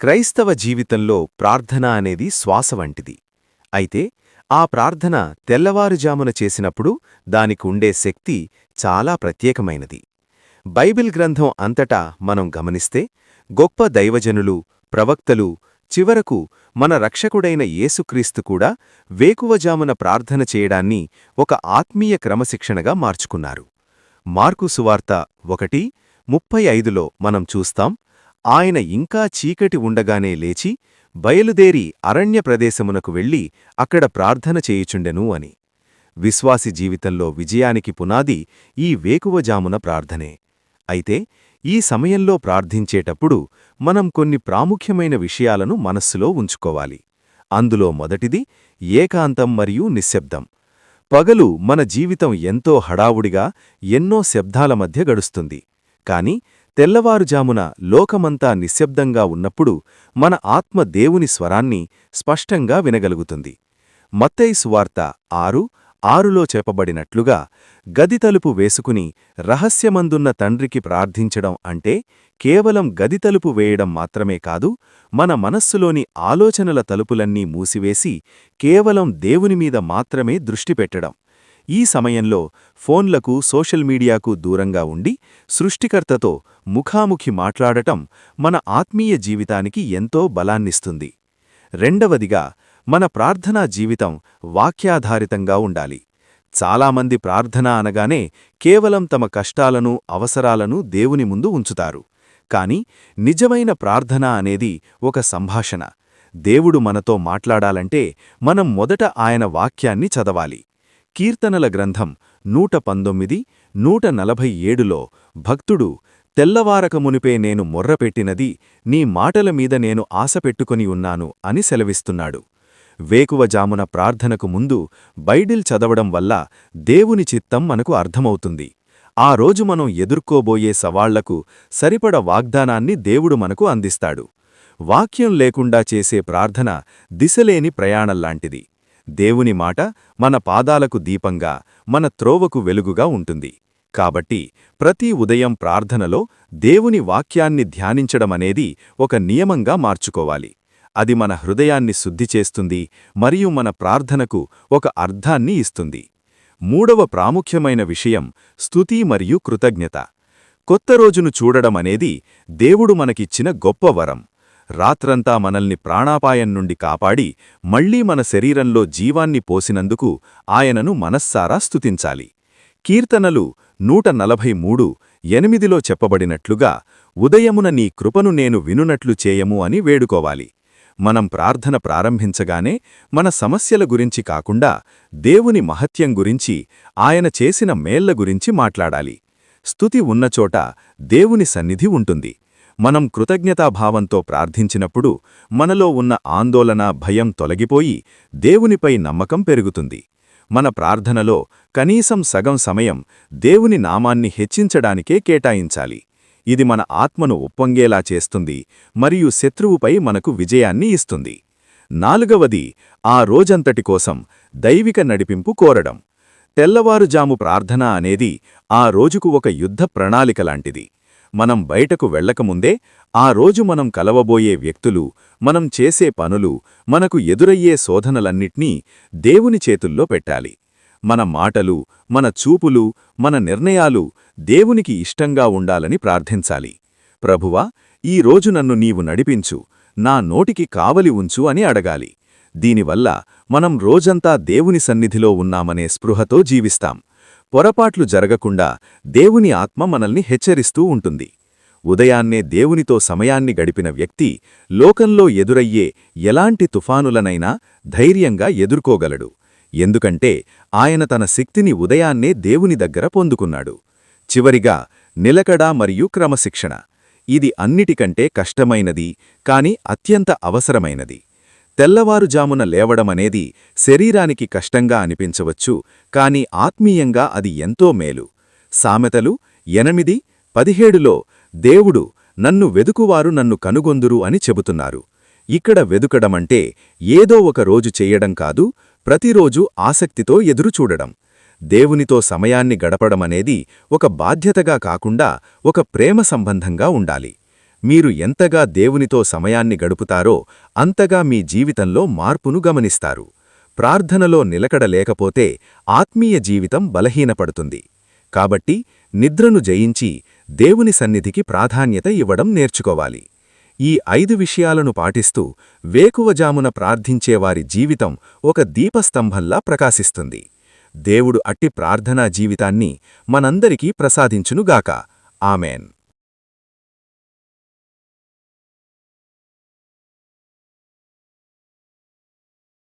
క్రైస్తవ జీవితంలో ప్రార్థన అనేది శ్వాస వంటిది. అయితే ఆ ప్రార్థన తెల్లవారుజామున చేసినప్పుడు దానికి ఉండే శక్తి చాలా ప్రత్యేకమైనది. బైబిల్ గ్రంథం అంతటా మనం గమనిస్తే గొప్ప దైవజనులు ప్రవక్తలు చివరకు మన రక్షకుడైన యేసుక్రీస్తు కూడా వేకువజామున ప్రార్థన చేయడాన్ని ఒక ఆత్మీయ క్రమశిక్షణగా మార్చుకున్నారు. మార్కు సువార్త ఒకటి ముప్పై ఐదులో మనం చూస్తాం ఆయన ఇంకా చీకటి ఉండగానే లేచి బయలుదేరి అరణ్య ప్రదేశమునకు వెళ్ళి అక్కడ ప్రార్థన చేయుచుండెను అని. విశ్వాసి జీవితంలో విజయానికి పునాది ఈ వేకువజామున ప్రార్థనే. అయితే ఈ సమయంలో ప్రార్థించేటప్పుడు మనం కొన్ని ప్రాముఖ్యమైన విషయాలను మనస్సులో ఉంచుకోవాలి. అందులో మొదటిది ఏకాంతం మరియు నిశ్శబ్దం. పగలు మన జీవితం ఎంతో హడావుడిగా ఎన్నో శబ్దాల మధ్య గడుస్తుంది. కాని తెల్లవారుజామున లోకమంతా నిశ్శబ్దంగా ఉన్నప్పుడు మన ఆత్మ దేవుని స్వరాన్ని స్పష్టంగా వినగలుగుతుంది. మత్తైసువార్త ఆరు ఆరులో చెప్పబడినట్లుగా గది తలుపు వేసుకుని రహస్యమందున్న తండ్రికి ప్రార్థించడం అంటే కేవలం గది తలుపు వేయడం మాత్రమే కాదు మన మనస్సులోని ఆలోచనల తలుపులన్నీ మూసివేసి కేవలం దేవునిమీద మాత్రమే దృష్టి పెట్టడం. ఈ సమయంలో ఫోన్లకు సోషల్ మీడియాకు దూరంగా ఉండి సృష్టికర్తతో ముఖాముఖి మాట్లాడటం మన ఆత్మీయ జీవితానికి ఎంతో బలాన్నిస్తుంది. రెండవదిగా మన ప్రార్థనా జీవితం వాక్యాధారితంగా ఉండాలి. చాలామంది ప్రార్థన అనగానే కేవలం తమ కష్టాలను అవసరాలను దేవుని ముందు ఉంచుతారు. కాని నిజమైన ప్రార్థన అనేది ఒక సంభాషణ. దేవుడు మనతో మాట్లాడాలంటే మనం మొదట ఆయన వాక్యాన్ని చదవాలి. కీర్తనల గ్రంథం నూట పంతొమ్మిది నూట నలభై ఏడులో భక్తుడు తెల్లవారకమునిపే నేను మొర్రపెట్టినది నీ మాటల మీద నేను ఆశపెట్టుకుని ఉన్నాను అని సెలవిస్తున్నాడు. వేకువజామున ప్రార్థనకు ముందు బైడిల్ చదవడం వల్ల దేవుని చిత్తం మనకు అర్థమవుతుంది. ఆ రోజు మనం ఎదుర్కోబోయే సవాళ్ళకు సరిపడ వాగ్దానాన్ని దేవుడు మనకు అందిస్తాడు. వాక్యం లేకుండా చేసే ప్రార్థన దిశలేని ప్రయాణంలాంటిది దేవుని మాట మన పాదాలకు దీపంగా మన త్రోవకు వెలుగుగా ఉంటుంది. కాబట్టి ప్రతి ఉదయం ప్రార్థనలో దేవుని వాక్యాన్ని ధ్యానించడమనేది ఒక నియమంగా మార్చుకోవాలి. అది మన హృదయాన్ని శుద్ధి చేస్తుంది మరియు మన ప్రార్థనకు ఒక అర్థాన్ని ఇస్తుంది. మూడవ ప్రాముఖ్యమైన విషయం స్తుతి మరియు కృతజ్ఞత. కొత్త రోజును చూడడమనేది దేవుడు మనకిచ్చిన గొప్ప వరం. రాత్రంతా మనల్ని ప్రాణాపాయం నుండి కాపాడి మళ్ళీ మన శరీరంలో జీవాన్ని పోసినందుకు ఆయనను మనస్సారా స్తుతించాలి. కీర్తనలు నూట నలభై మూడు ఎనిమిదిలో చెప్పబడినట్లుగా ఉదయమున నీ కృపను నేను వినునట్లు చేయము అని వేడుకోవాలి. మనం ప్రార్థన ప్రారంభించగానే మన సమస్యల గురించి కాకుండా దేవుని మహత్యం గురించి ఆయన చేసిన మేళ్ళ గురించి మాట్లాడాలి. స్తుతి ఉన్నచోట దేవుని సన్నిధి ఉంటుంది. మనం కృతజ్ఞతాభావంతో ప్రార్థించినప్పుడు మనలో ఉన్న ఆందోళన భయం తొలగిపోయి దేవునిపై నమ్మకం పెరుగుతుంది. మన ప్రార్థనలో కనీసం సగం సమయం దేవుని నామాన్ని హెచ్చించడానికే కేటాయించాలి. ఇది మన ఆత్మను ఉప్పొంగేలా చేస్తుంది మరియు శత్రువుపై మనకు విజయాన్ని ఇస్తుంది. నాలుగవది ఆ రోజంతటి కోసం దైవిక నడిపింపు కోరడం. తెల్లవారుజాము ప్రార్థన అనేది ఆ రోజుకు ఒక యుద్ధ ప్రణాళిక లాంటిది. మనం బయటకు వెళ్ళకముందే ఆ రోజు మనం కలవబోయే వ్యక్తులు మనం చేసే పనులు మనకు ఎదురయ్యే శోధనలన్నిట్నీ దేవుని చేతుల్లో పెట్టాలి. మన మాటలు మన చూపులు మన నిర్ణయాలు దేవునికి ఇష్టంగా ఉండాలని ప్రార్థించాలి. ప్రభువా ఈ రోజు నన్ను నీవు నడిపించు నా నోటికి కావలి ఉంచు అని అడగాలి. దీనివల్ల మనం రోజంతా దేవుని సన్నిధిలో ఉన్నామనే స్పృహతో జీవిస్తాం. పొరపాట్లు జరగకుండా దేవుని ఆత్మ మనల్ని హెచ్చరిస్తూ ఉంటుంది. ఉదయాన్నే దేవునితో సమయాన్ని గడిపిన వ్యక్తి లోకంలో ఎదురయ్యే ఎలాంటి తుఫానులనైనా ధైర్యంగా ఎదుర్కోగలడు. ఎందుకంటే ఆయన తన శక్తిని ఉదయాన్నే దేవుని దగ్గర పొందుకున్నాడు. చివరిగా నిలకడ మరియు క్రమశిక్షణ. ఇది అన్నిటికంటే కష్టమైనది కాని అత్యంత అవసరమైనది. తెల్లవారుజామున లేవడమనేది శరీరానికి కష్టంగా అనిపించవచ్చు కాని ఆత్మీయంగా అది ఎంతో మేలు. సామెతలు ఎనిమిది పదిహేడులో దేవుడు నన్ను వెదుకువారు నన్ను కనుగొందురు అని చెబుతున్నారు. ఇక్కడ వెదుకడమంటే ఏదో ఒక రోజు చెయ్యడం కాదు ప్రతిరోజు ఆసక్తితో ఎదురుచూడడం. దేవునితో సమయాన్ని గడపడమనేది ఒక బాధ్యతగా కాకుండా ఒక ప్రేమ సంబంధంగా ఉండాలి. మీరు ఎంతగా దేవునితో సమయాన్ని గడుపుతారో అంతగా మీ జీవితంలో మార్పును గమనిస్తారు. ప్రార్థనలో నిలకడ లేకపోతే ఆత్మీయ జీవితం బలహీనపడుతుంది. కాబట్టి నిద్రను జయించి దేవుని సన్నిధికి ప్రాధాన్యత ఇవ్వడం నేర్చుకోవాలి. ఈ ఐదు విషయాలను పాటిస్తూ వేకువజామున ప్రార్థించేవారి జీవితం ఒక దీపస్తంభంలా ప్రకాశిస్తుంది. దేవుడు అట్టి ప్రార్థనా జీవితాన్ని మనందరికీ ప్రసాదించునుగాక. ఆమెన్.